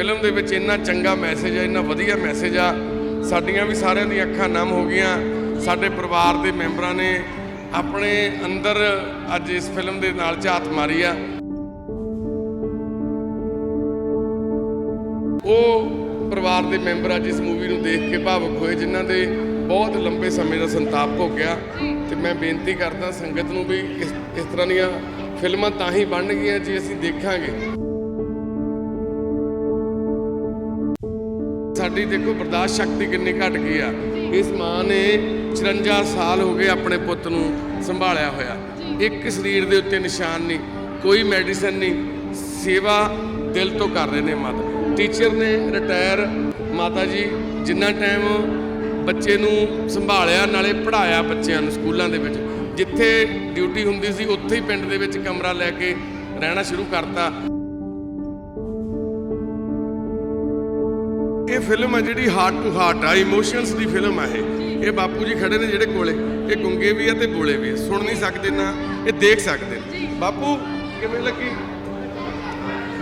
Film ਦੇ ਵਿੱਚ ਇੰਨਾ ਚੰਗਾ ਮੈਸੇਜ ਆ, ਇੰਨਾ ਵਧੀਆ ਮੈਸੇਜ ਆ। ਸਾਡੀਆਂ ਵੀ ਸਾਰਿਆਂ ਦੀਆਂ ਅੱਖਾਂ ਨਮ ਹੋ ਗਈਆਂ। ਸਾਡੇ ਪਰਿਵਾਰ ਦੇ ਮੈਂਬਰਾਂ ਨੇ ਆਪਣੇ ਅੰਦਰ ਅੱਜ ਇਸ ਫਿਲਮ ਦੇ ਨਾਲ ਝਾਤ ਮਾਰੀ ਆ। ਉਹ ਪਰਿਵਾਰ ਦੇ ਮੈਂਬਰ ਅੱਜ ਇਸ ਮੂਵੀ ਨੂੰ ਦੇਖ ਕੇ ਭਾਵੁਕ ਹੋਏ, ਜਿਨ੍ਹਾਂ ਦੇ ਬਹੁਤ ਲੰਬੇ ਸਮੇਂ ਦਾ ਸੰਤਾਪ ਹੋ ਗਿਆ। ਤੇ ਮੈਂ ਬੇਨਤੀ ਕਰਦਾ ਸੰਗਤ ਨੂੰ ਵੀ ਇਸ ਇਸ ਤਰ੍ਹਾਂ ਦੀਆਂ ਫਿਲਮਾਂ ਤਾਂ ਹੀ ਬਣਨਗੀਆਂ ਜੇ ਅਸੀਂ ਦੇਖਾਂਗੇ। ਸਾਡੀ ਦੇਖੋ ਬਰਦਾਸ਼ਤ ਸ਼ਕਤੀ ਕਿੰਨੀ ਘਟ ਗਈ ਆ। ਇਸ ਮਾਂ ਨੇ 54 ਸਾਲ ਹੋ ਗਏ ਆਪਣੇ ਪੁੱਤ ਨੂੰ ਸੰਭਾਲਿਆ ਹੋਇਆ। ਇੱਕ ਸਰੀਰ ਦੇ ਉੱਤੇ ਨਿਸ਼ਾਨ ਨਹੀਂ, ਕੋਈ ਮੈਡੀਸਨ ਨਹੀਂ, ਸੇਵਾ ਦਿਲ ਤੋਂ ਕਰ ਰਹੇ ਨੇ ਮਾਤਾ। ਟੀਚਰ ਨੇ ਰਿਟਾਇਰ ਮਾਤਾ ਜੀ, ਜਿੰਨਾ ਟਾਈਮ ਬੱਚੇ ਨੂੰ ਸੰਭਾਲਿਆ, ਨਾਲੇ ਪੜਾਇਆ ਬੱਚਿਆਂ ਨੂੰ ਸਕੂਲਾਂ ਦੇ ਵਿੱਚ। ਜਿੱਥੇ ਡਿਊਟੀ ਹੁੰਦੀ ਸੀ, ਉੱਥੇ ਹੀ ਪਿੰਡ ਦੇ ਵਿੱਚ ਕਮਰਾ ਲੈ ਕੇ ਰਹਿਣਾ ਸ਼ੁਰੂ ਕਰਤਾ। ਫਿਲਮ ਆ ਜਿਹੜੀ ਹਾਰਟ ਟੂ ਹਾਰਟ ਆ ਇਮੋਸ਼ਨਸ ਦੀ ਫਿਲਮ ਆ ਇਹ। ਇਹ ਬਾਪੂ ਜੀ ਖੜੇ ਨੇ ਜਿਹੜੇ ਕੋਲੇ। ਇਹ ਗੁੰਗੇ ਵੀ ਆ ਤੇ ਬੋਲੇ ਵੀ ਆ। ਸੁਣ ਨਹੀਂ ਸਕਦੇ ਨਾ, ਇਹ ਦੇਖ ਸਕਦੇ ਨੇ। ਬਾਪੂ, ਕਿਵੇਂ ਲੱਗੀ?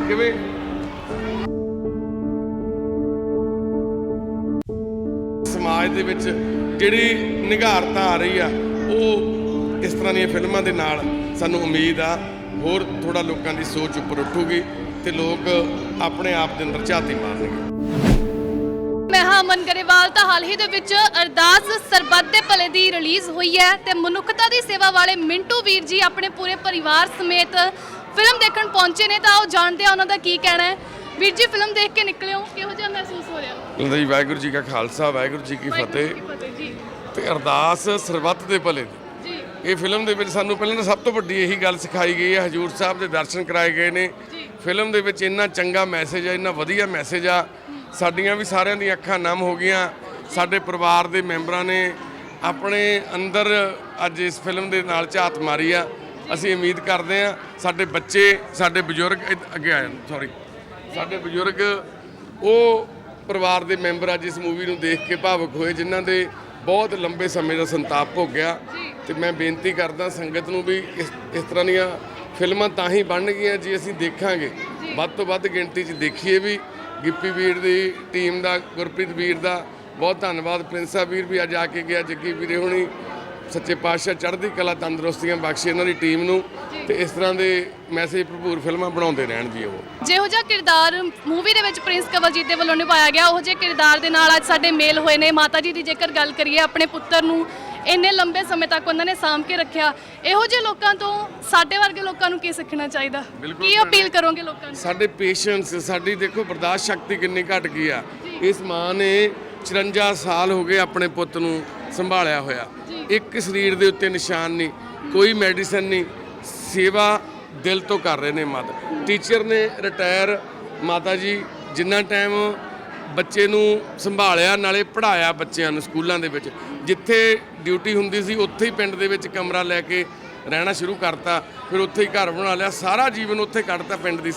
ਕਿਵੇਂ? ਸਮਾਜ ਦੇ ਵਿੱਚ ਜਿਹੜੀ ਨਿਘਾਰਤਾ ਆ ਰਹੀ ਆ, ਉਹ ਇਸ ਤਰ੍ਹਾਂ ਦੀਆਂ ਫਿਲਮਾਂ ਦੇ ਨਾਲ ਸਾਨੂੰ ਉਮੀਦ ਆ, ਹੋਰ ਥੋੜਾ ਲੋਕਾਂ ਦੀ ਸੋਚ ਉੱਪਰ ਉੱਠੂਗੀ ਤੇ ਲੋਕ ਆਪਣੇ ਆਪ ਦੇ ਅੰਦਰ ਝਾਤੀ ਮਾਰਨਗੇ। ਮੈਂ ਹਾਂ ਗਰੇਵਾਲ ਤਾਂ ਹਾਲ ਹੀ ਦੇ ਵਿੱਚ ਅਰਦਾਸ ਸਰਬੱਤ ਦੇ ਭਲੇ ਦੀ ਰਿਲੀਜ਼ ਹੋਈ ਹੈ ਤੇ ਮਨੁੱਖਤਾ ਦੀ ਸੇਵਾ ਵਾਲੇ ਮਿੰਟੂ ਵੀਰ ਜੀ ਆਪਣੇ ਪੂਰੇ ਪਰਿਵਾਰ ਸਮੇਤ ਫਿਲਮ ਦੇਖਣ ਪਹੁੰਚੇ ਨੇ ਤਾਂ ਉਹ ਜਾਣਦੇ ਆ ਉਹਨਾਂ ਦਾ ਕੀ ਕਹਿਣਾ ਹੈ। ਵੀਰ ਜੀ ਫਿਲਮ ਦੇਖ ਕੇ ਨਿਕਲੇ ਹੋ ਕਿਹੋ ਜਿਹਾ ਮਹਿਸੂਸ ਹੋ ਰਿਹਾ? ਜੀ ਵਾਹਿਗੁਰੂ ਜੀ ਕਾ ਖਾਲਸਾ ਵਾਹਿਗੁਰੂ ਜੀ ਕੀ ਵਾਹਿਗੁਰੂ ਜੀ ਫਤਿਹ। ਕੀ ਫਤਿਹ ਜੀ। ਤੇ ਅਰਦਾਸ ਸਰਬੱਤ ਦੇ ਭਲੇ ਦੀ। ਇਹ ਫਿਲਮ ਦੇ ਵਿੱਚ ਸਾਨੂੰ ਪਹਿਲਾਂ ਤਾਂ ਸਭ ਤੋਂ ਵੱਡੀ ਇਹੀ ਗੱਲ ਸਿਖਾਈ ਗਈ ਹੈ ਹਜੂਰ ਸਾਹਿਬ ਦੇ ਦਰਸ਼ਨ ਕਰਾਏ ਗਏ ਨੇ। ਫਿਲਮ ਦੇ ਵਿੱਚ ਇੰਨਾ ਚੰਗਾ ਮੈਸੇਜ ਆ ਇੰਨਾ ਵਧੀਆ ਮੈਸੇਜ ਆ। ਸਾਡੀਆਂ ਵੀ ਸਾਰਿਆਂ ਦੀਆਂ ਅੱਖਾਂ ਨਮ ਹੋ ਗਈਆਂ। ਸਾਡੇ ਪਰਿਵਾਰ ਦੇ ਮੈਂਬਰਾਂ ਨੇ ਆਪਣੇ ਅੰਦਰ ਅੱਜ ਇਸ ਫਿਲਮ ਦੇ ਨਾਲ ਝਾਤ ਮਾਰੀ ਆ। ਅਸੀਂ ਉਮੀਦ ਕਰਦੇ ਆ ਸਾਡੇ ਬੱਚੇ ਸਾਡੇ ਬਜ਼ੁਰਗ ਅੱਗੇ ਆ ਜਾਣ ਸੌਰੀ ਸਾਡੇ ਬਜ਼ੁਰਗ ਉਹ ਪਰਿਵਾਰ ਦੇ ਮੈਂਬਰ ਅੱਜ ਇਸ ਮੂਵੀ ਨੂੰ ਦੇਖ ਕੇ ਭਾਵੁਕ ਹੋਏ ਜਿਨ੍ਹਾਂ ਦੇ ਬਹੁਤ ਲੰਬੇ ਸਮੇਂ ਦਾ ਸੰਤਾਪ ਭੋਗਿਆ ਤੇ ਮੈਂ ਬੇਨਤੀ ਕਰਦਾ ਸੰਗਤ ਨੂੰ ਵੀ ਇਸ ਇਸ ਤਰ੍ਹਾਂ ਦੀਆਂ ਫਿਲਮਾਂ ਤਾਂ ਹੀ ਬਣਨਗੀਆਂ ਜੇ ਅਸੀਂ ਦੇਖਾਂਗੇ। ਵੱਧ ਤੋਂ ਵੱਧ ਗਿਣਤੀ 'ਚ ਦੇਖੀਏ ਵੀ ਗਿੱਪੀ ਵੀਰ ਦੀ ਟੀਮ ਦਾ ਗੁਰਪ੍ਰੀਤ ਵੀਰ ਦਾ ਬਹੁਤ ਧੰਨਵਾਦ। ਪ੍ਰਿੰਸਾ ਵੀਰ ਵੀ ਅੱਜ ਆ ਕੇ ਗਿਆ ਜੱਗੀ ਵੀਰੇ ਹੁਣੀ ਸੱਚੇ ਪਾਤਸ਼ਾਹ ਚੜ੍ਹਦੀ ਕਲਾ ਤੰਦਰੁਸਤੀਆਂ ਬਖਸ਼ੇ ਇਹਨਾਂ ਦੀ ਟੀਮ ਨੂੰ ਤੇ ਇਸ ਤਰ੍ਹਾਂ ਦੇ ਮੈਸੇਜ ਭਰਪੂਰ ਫਿਲਮਾਂ ਬਣਾਉਂਦੇ ਰਹਿਣ ਜੀ ਉਹ। ਜਿਹੋ ਜਿਹਾ ਕਿਰਦਾਰ ਮੂਵੀ ਦੇ ਵਿੱਚ ਪ੍ਰਿੰਸ ਕਵਲਜੀਤ ਦੇ ਵੱਲੋਂ ਨਿਭਾਇਆ ਗਿਆ ਉਹ ਜਿਹੇ ਕਿਰਦਾਰ ਦੇ ਨਾਲ ਅੱਜ ਸਾਡੇ ਮੇਲ ਹੋਏ ਨੇ। ਮਾਤਾ ਜੀ ਦੀ ਜੇਕਰ ਗੱਲ ਕਰੀਏ ਆਪਣੇ ਪੁੱਤਰ ਨੂੰ ਇੰਨੇ ਲੰਬੇ ਸਮੇਂ ਤੱਕ ਉਹਨਾਂ ਨੇ ਸਾਂਭ ਕੇ ਰੱਖਿਆ। ਇਹੋ ਜਿਹੇ ਲੋਕਾਂ ਤੋਂ ਸਾਡੇ ਵਰਗੇ ਲੋਕਾਂ ਨੂੰ ਕੀ ਸਿੱਖਣਾ ਚਾਹੀਦਾ? ਕੀ। ਅਪੀਲ ਕਰੋਗੇ ਲੋਕਾਂ ਨੂੰ? ਸਾਡੇ ਪੇਸ਼ੈਂਸ ਸਾਡੀ ਦੇਖੋ ਬਰਦਾਸ਼ਤ ਸ਼ਕਤੀ ਕਿੰਨੀ ਘਟ ਗਈ ਆ। ਇਸ ਮਾਂ ਨੇ 54 ਸਾਲ ਹੋ ਗਏ ਆਪਣੇ ਪੁੱਤ ਨੂੰ ਸੰਭਾਲਿਆ ਹੋਇਆ। ਇੱਕ ਸਰੀਰ ਦੇ ਉੱਤੇ ਨਿਸ਼ਾਨ ਨਹੀਂ, ਕੋਈ ਮੈਡੀਸਨ ਨਹੀਂ, ਸੇਵਾ ਦਿਲ ਤੋਂ ਕਰ ਰਹੇ ਨੇ ਮਾਤਾ। ਟੀਚਰ ਨੇ ਰਿਟਾਇਰ ਮਾਤਾ ਜੀ, ਜਿੰਨਾ ਟਾਈਮ ਬੱਚੇ ਨੂੰ ਸੰਭਾਲਿਆ, ਨਾਲੇ ਪੜਾਇਆ ਬੱਚਿਆਂ ਨੂੰ ਸਕੂਲਾਂ ਦੇ ਵਿੱਚ। ਜਿੱਥੇ ਡਿਊਟੀ ਹੁੰਦੀ ਸੀ, ਉੱਥੇ ਹੀ ਪਿੰਡ ਦੇ ਵਿੱਚ ਕਮਰਾ ਲੈ ਕੇ ਰਹਿਣਾ ਸ਼ੁਰੂ ਕਰਤਾ। ਫਿਰ ਉੱਥੇ ਹੀ ਘਰ ਬਣਾ ਲਿਆ, ਸਾਰਾ ਜੀਵਨ ਉੱਥੇ ਕੱਢਤਾ ਪਿੰਡ ਦੀ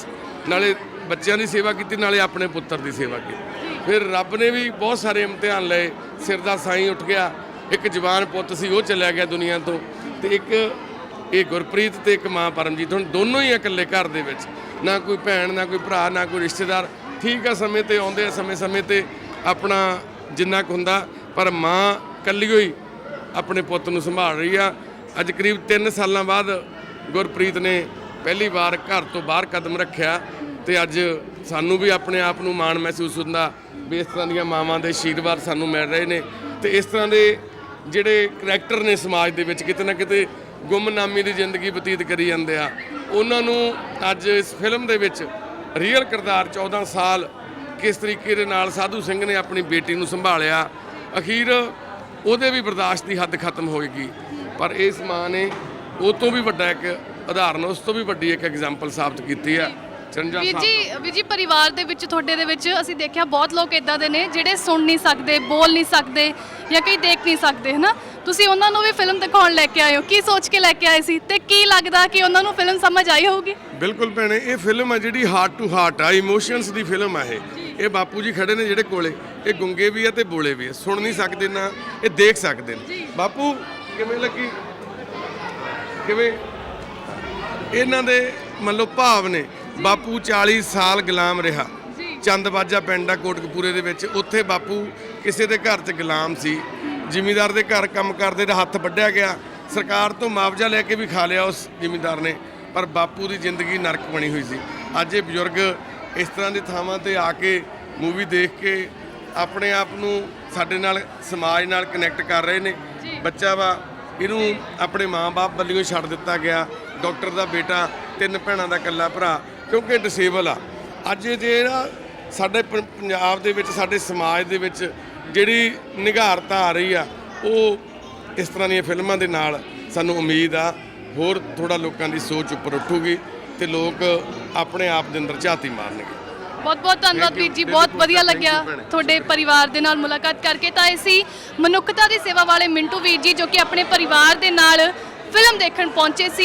ਨਾਲੇ ਬੱਚਿਆਂ ਦੀ ਸੇਵਾ ਕੀਤੀ, ਨਾਲੇ ਆਪਣੇ ਪੁੱਤਰ ਦੀ ਸੇਵਾ ਕੀਤੀ। ਫਿਰ ਰੱਬ ਨੇ ਵੀ ਬਹੁਤ ਸਾਰੇ ਇਮਤਿਹਾਨ ਲਏ, ਸਿਰ ਦਾ ਸਾਈਂ ਉੱਠ ਗਿਆ। ਇੱਕ ਜਵਾਨ ਪੁੱਤ ਸੀ, ਉਹ ਚਲਿਆ ਗਿਆ ਦੁਨੀਆ ਤੋਂ ਤੇ ਇੱਕ ਇਹ ਗੁਰਪ੍ਰੀਤ ਤੇ ਇੱਕ ਮਾਂ ਪਰਮਜੀਤ, ਹੁਣ ਦੋਨੋਂ ਹੀ ਇਕੱਲੇ ਘਰ ਦੇ ਵਿੱਚ, ਨਾ ਕੋਈ ਭੈਣ, ਨਾ ਕੋਈ ਭਰਾ, ਨਾ ਕੋਈ ਰਿਸ਼ਤੇਦਾਰ, ਠੀਕ ਆ ਸਮੇਂ ਤੇ, ਆਉਂਦੇ ਆ ਸਮੇਂ ਸਮੇਂ ਤੇ ਆਪਣਾ ਜਿੰਨਾ ਕੁ ਹੁੰਦਾ, ਪਰ ਮਾਂ ਇਕੱਲੀ ਹੋਈ ਆਪਣੇ ਪੁੱਤ ਨੂੰ ਸੰਭਾਲ ਰਹੀ ਆ। ਅੱਜ ਕਰੀਬ 3 ਸਾਲਾਂ ਬਾਅਦ ਗੁਰਪ੍ਰੀਤ ਨੇ ਪਹਿਲੀ ਵਾਰ ਘਰ ਤੋਂ ਬਾਹਰ ਕਦਮ ਰੱਖਿਆ ਤੇ ਅੱਜ ਸਾਨੂੰ ਵੀ ਆਪਣੇ ਆਪ ਨੂੰ ਮਾਣ ਮਹਿਸੂਸ ਹੁੰਦਾ, ਵੀ ਇਸ ਤਰ੍ਹਾਂ ਦੀਆਂ ਮਾਵਾਂ ਦੇ ਆਸ਼ੀਰਵਾਦ ਸਾਨੂੰ ਮਿਲ ਰਹੇ ਨੇ ਤੇ ਇਸ ਤਰ੍ਹਾਂ ਦੇ ਜਿਹੜੇ ਕਰੈਕਟਰ ਨੇ ਸਮਾਜ ਦੇ ਵਿੱਚ ਕਿਤੇ ਨਾ ਕਿਤੇ ਗੁੰਮਨਾਮੀ ਦੀ ਜ਼ਿੰਦਗੀ ਬਤੀਤ ਕਰੀ ਜਾਂਦੇ ਆ। ਉਹਨਾਂ ਨੂੰ ਅੱਜ ਇਸ ਫਿਲਮ ਦੇ ਵਿੱਚ ਰੀਅਲ ਕਿਰਦਾਰ 14 ਸਾਲ ਕਿਸ ਤਰੀਕੇ ਦੇ ਨਾਲ ਸਾਧੂ ਸਿੰਘ ਨੇ ਆਪਣੀ ਬੇਟੀ ਨੂੰ ਸੰਭਾਲਿਆ। ਅਖੀਰ ਉਹਦੇ ਵੀ ਬਰਦਾਸ਼ਤ ਦੀ ਹੱਦ ਖਤਮ ਹੋਏਗੀ ਪਰ ਇਸ ਮਾਂ ਨੇ ਉਹ ਤੋਂ ਵੀ ਵੱਡਾ ਇੱਕ ਉਦਾਹਰਨ, ਉਸ ਤੋਂ ਵੀ ਵੱਡੀ ਇੱਕ ਐਗਜ਼ਾਮਪਲ ਸਾਬਤ ਕੀਤੀ ਆ। 54 ਵੀਰ ਸਾਲ ਜੀ ਵੀਰ ਜੀ ਪਰਿਵਾਰ ਦੇ ਵਿੱਚ ਤੁਹਾਡੇ ਦੇ ਵਿੱਚ ਅਸੀਂ ਦੇਖਿਆ ਬਹੁਤ ਲੋਕ ਇਦਾਂ ਦੇ ਨੇ ਜਿਹੜੇ ਸੁਣ ਨਹੀਂ ਸਕਦੇ ਬੋਲ ਨਹੀਂ ਸਕਦੇ ਜਾਂ ਕਈ ਦੇਖ ਨਹੀਂ ਸਕਦੇ ਹਨਾ? ਤੁਸੀਂ ਉਹਨਾਂ ਨੂੰ ਵੀ ਫਿਲਮ ਦਿਖਾਉਣ ਲੈ ਕੇ ਆਏ ਹੋ। ਕੀ ਸੋਚ ਕੇ ਲੈ ਕੇ ਆਏ ਸੀ ਤੇ ਕੀ ਲੱਗਦਾ ਕਿ ਉਹਨਾਂ ਨੂੰ ਫਿਲਮ ਸਮਝ ਆਈ ਹੋਊਗੀ? ਬਿਲਕੁਲ ਭੈਣੇ ਇਹ ਫਿਲਮ ਹੈ ਜਿਹੜੀ ਹਾਰਟ ਟੂ ਹਾਰਟ ਆ ਇਮੋਸ਼ਨਸ ਦੀ ਫਿਲਮ ਆ ਇਹ। ਇਹ ਬਾਪੂ ਜੀ ਖੜੇ ਨੇ ਜਿਹੜੇ ਕੋਲੇ। ਇਹ ਗੁੰਗੇ ਵੀ ਆ ਤੇ ਬੋਲੇ ਵੀ ਆ। ਸੁਣ ਨਹੀਂ ਸਕਦੇ ਨਾ ਇਹ ਦੇਖ ਸਕਦੇ ਨੇ। ਬਾਪੂ ਕਿਵੇਂ ਲੱਗੀ? ਕਿਵੇਂ? ਇਹਨਾਂ ਦੇ ਮੰਨ ਲਓ ਭਾਵ ਨੇ। ਬਾਪੂ 40 ਸਾਲ ਗੁਲਾਮ ਰਿਹਾ। ਚੰਦਬਾਜਾ ਪਿੰਡ ਆ ਕੋਟਕਪੂਰੇ ਦੇ ਵਿੱਚ। ਉੱਥੇ ਬਾਪੂ ਕਿਸੇ ਦੇ ਘਰ 'ਚ ਗੁਲਾਮ ਸੀ। ਜ਼ਿਮੀਂਦਾਰ ਦੇ ਘਰ ਕੰਮ ਕਰਦੇ ਦਾ ਹੱਥ ਵੱਢਿਆ ਗਿਆ। ਸਰਕਾਰ ਤੋਂ ਮੁਆਵਜ਼ਾ ਲੈ ਕੇ ਵੀ ਖਾ ਲਿਆ ਉਸ ਜ਼ਿਮੀਂਦਾਰ ਨੇ। ਪਰ ਬਾਪੂ ਦੀ ਜ਼ਿੰਦਗੀ ਨਰਕ ਬਣੀ ਹੋਈ ਸੀ। ਅੱਜ ਇਹ ਬਜ਼ੁਰਗ ਇਸ ਤਰ੍ਹਾਂ ਦੀ ਥਾਵਾਂ ਤੇ ਆ ਕੇ ਮੂਵੀ ਦੇਖ ਕੇ ਆਪਣੇ ਆਪ ਨੂੰ ਸਾਡੇ ਨਾਲ ਸਮਾਜ ਨਾਲ ਕਨੈਕਟ ਕਰ ਰਹੇ ਨੇ। ਬੱਚਾ ਵਾ ਇਹਨੂੰ ਆਪਣੇ ਮਾਂ-ਬਾਪ ਵੱਲੋਂ ਛੱਡ ਦਿੱਤਾ ਗਿਆ। ਡਾਕਟਰ ਦਾ ਬੇਟਾ ਤਿੰਨ ਭੈਣਾਂ ਦਾ ਇਕੱਲਾ ਭਰਾ। ਕਿਉਂਕਿ ਡਿਸੇਬਲ ਆ ਅੱਜ ਇਹ ਜਿਹੜਾ ਸਾਡੇ ਪੰਜਾਬ ਦੇ ਵਿੱਚ ਸਾਡੇ ਸਮਾਜ ਦੇ ਵਿੱਚ ਜਿਹੜੀ ਨਿਘਾਰਤਾ ਆ ਰਹੀ ਆ ਉਹ ਇਸ ਤਰ੍ਹਾਂ ਦੀਆਂ ਫਿਲਮਾਂ ਦੇ ਨਾਲ ਸਾਨੂੰ ਉਮੀਦ ਆ ਹੋਰ ਥੋੜਾ ਲੋਕਾਂ ਦੀ ਸੋਚ ਉੱਪਰ ਉੱਠੂਗੀ ਤੇ ਲੋਕ ਆਪਣੇ ਆਪ ਦੇ ਅੰਦਰ ਝਾਤੀ ਮਾਰਨਗੇ ਬਹੁਤ ਬਹੁਤ ਧੰਨਵਾਦ. ਵੀਰ ਜੀ ਬਹੁਤ ਵਧੀਆ ਲੱਗਿਆ। ਤੁਹਾਡੇ ਪਰਿਵਾਰ ਦੇ ਨਾਲ ਮੁਲਾਕਾਤ ਕਰਕੇ ਤਾਂ ਇਹ ਸੀ ਮਨੁੱਖਤਾ ਦੀ ਸੇਵਾ ਵਾਲੇ ਮਿੰਟੂ ਵੀਰ ਜੀ ਜੋ ਕਿ ਆਪਣੇ ਪਰਿਵਾਰ ਦੇ ਨਾਲ ਫਿਲਮ ਦੇਖਣ ਪਹੁੰਚੇ ਸੀ